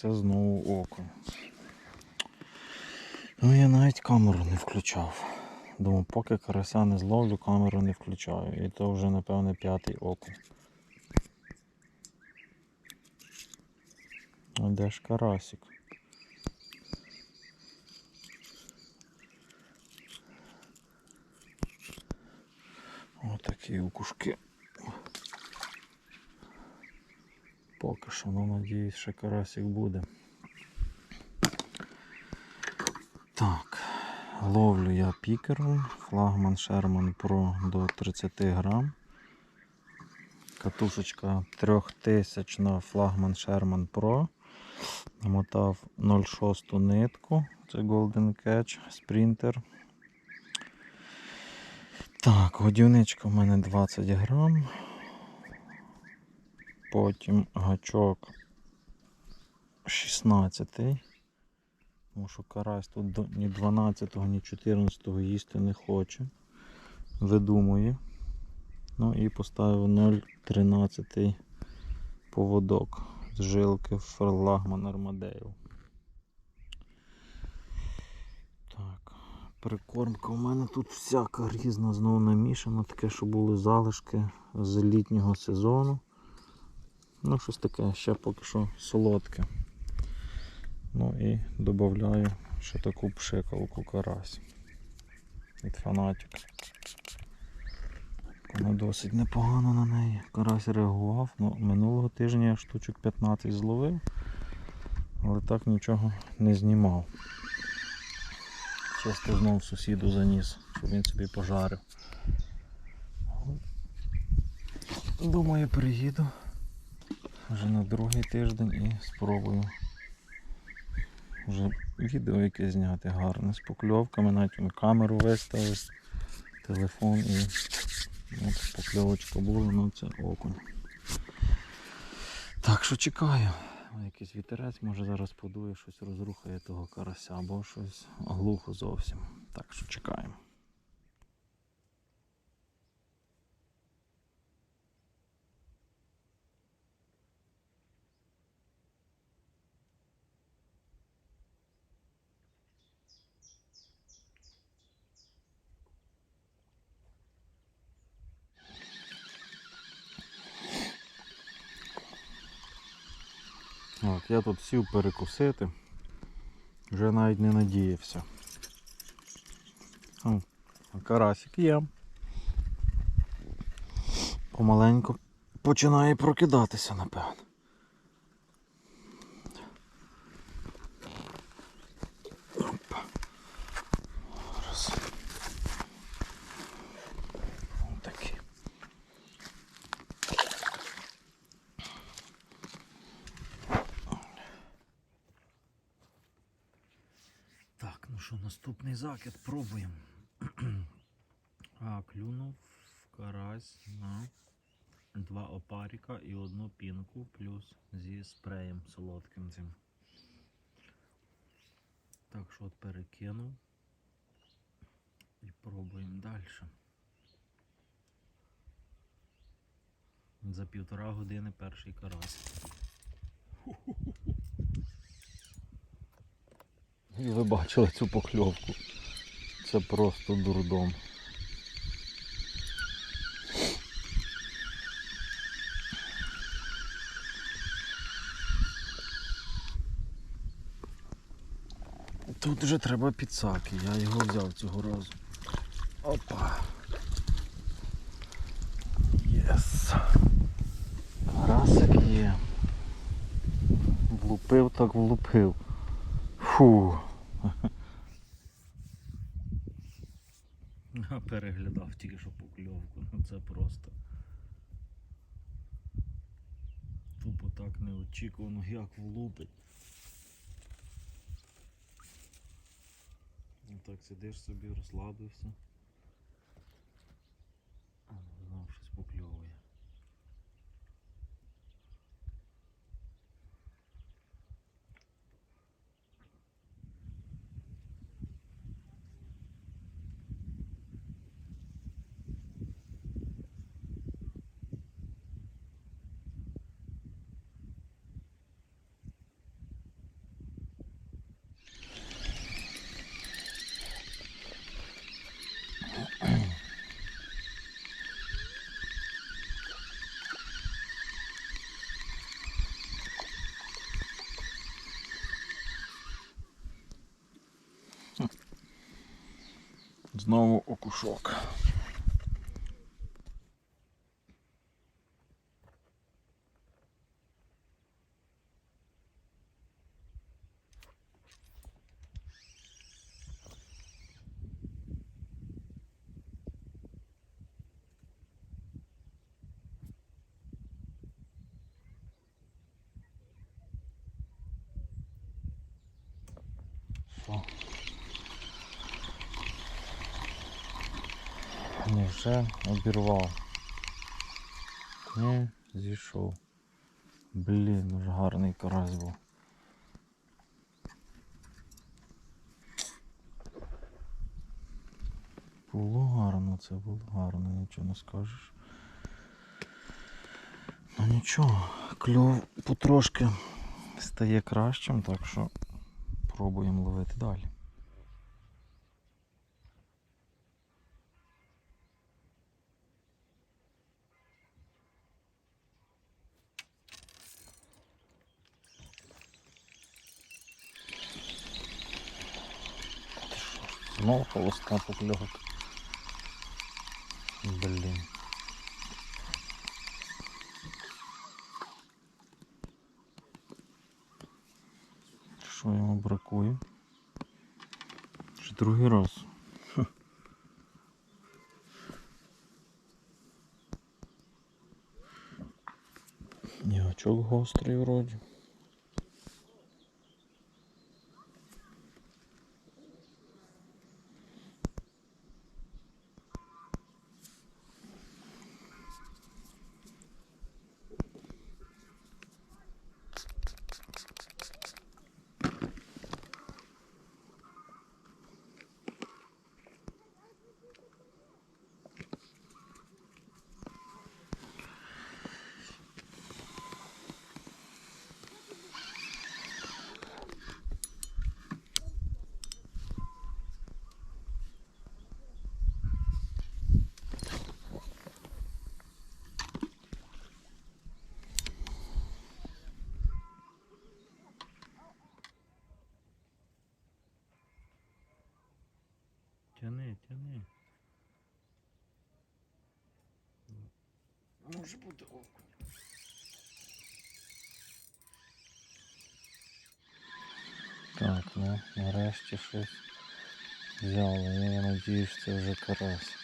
Це знову окунь. Ну я навіть камеру не включав. Думаю, поки карася не зловлю, камеру не включаю. І то вже, напевне, п'ятий окунь. А де ж карасик? Отакі укушки. Поки що, ну надіюсь, що карасик буде. Так, ловлю я пікером, флагман Sherman Pro до 30 грам. Катушечка 3000 на флагман Sherman Pro. Намотав 0,6 нитку. Це Golden Catch Sprinter. Так, годівничка в мене 20 грам. Потім гачок 16. Тому що карась тут ні 12, ні 14 го їсти не хоче. Видумує. Ну і поставив 0,13 поводок з жилки флагман Армадейл. Так, прикормка у мене тут всяка різна знову намішана, таке, що були залишки з літнього сезону. Ну, щось таке, ще поки що солодке. Ну і додаю ще таку пшикалку карась від фанатик. Вона досить непогано на неї. Карась реагував. Ну, минулого тижня я штучок 15 зловив, але так нічого не знімав. Чисто знов сусіду заніс, щоб він собі пожарив. Думаю, приїду вже на другий тиждень і спробую вже відео яке зняти гарне з покльовками, навіть камеру виставив, телефон і от покльовочка була, ну це окунь. Так що чекаю. Якийсь вітерець, може зараз подує, щось розрухає того карася або щось глухо зовсім. Так що чекаємо. От, я тут сів перекусити, вже навіть не надіявся. О, карасик є. Помаленьку починає прокидатися, напевно. Опа. Раз. Отакий. Так, ну що, наступний закид пробуємо. а, клюнув карась на два опаріка і одну пінку, плюс зі спреєм солодким цим. Так що от перекинув. І пробуємо далі. За півтора години перший карась. І ви бачили цю покльовку. Це просто дурдом. Тут вже треба підсаки, я його взяв цього разу. Опа. Єс. Карасик є. Влупив так влупив. Фу. Переглядав тільки що покльовку. Ну це просто. Тупо так неочікувано, як влупить. Ну так сидиш собі, розслабився. Знову окушок. Що? Ні, вже обірвав. Ні, зійшов. Блін, уже гарний карась був. Було гарно, це було гарно, нічого не скажеш. Ну нічого, кльов потрошки стає кращим, так що пробуємо ловити далі. Знову холостка покльовок. Блін. Що йому бракує? Вже другий раз. Хм. Нігачок гострий вроді. Тяни. Може бути окунь. Так, ну, нарешті щось взяли. Я надіюсь, це вже карась.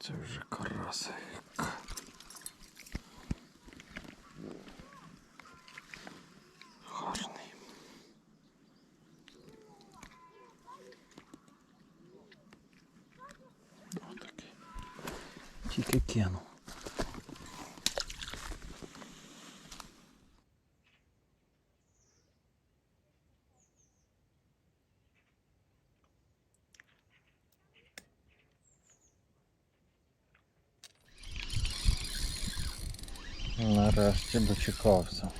Це вже карасик. Гарний. Отакий. Тільки кинув. Нарешті дочекався.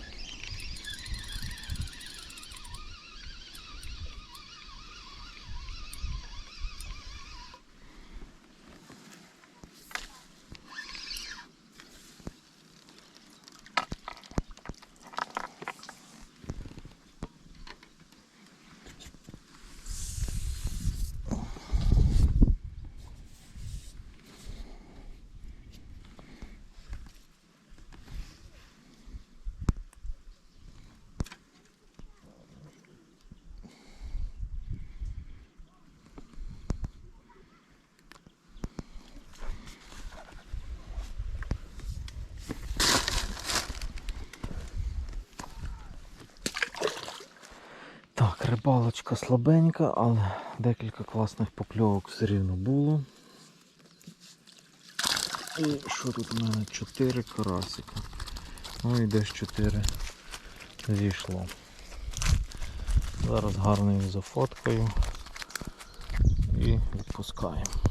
Так, рибалочка слабенька, але декілька класних покльовок все рівно було. І що тут у мене? 4 карасика. Ну і десь 4 зійшло. Зараз гарно їх зафоткаю і відпускаємо.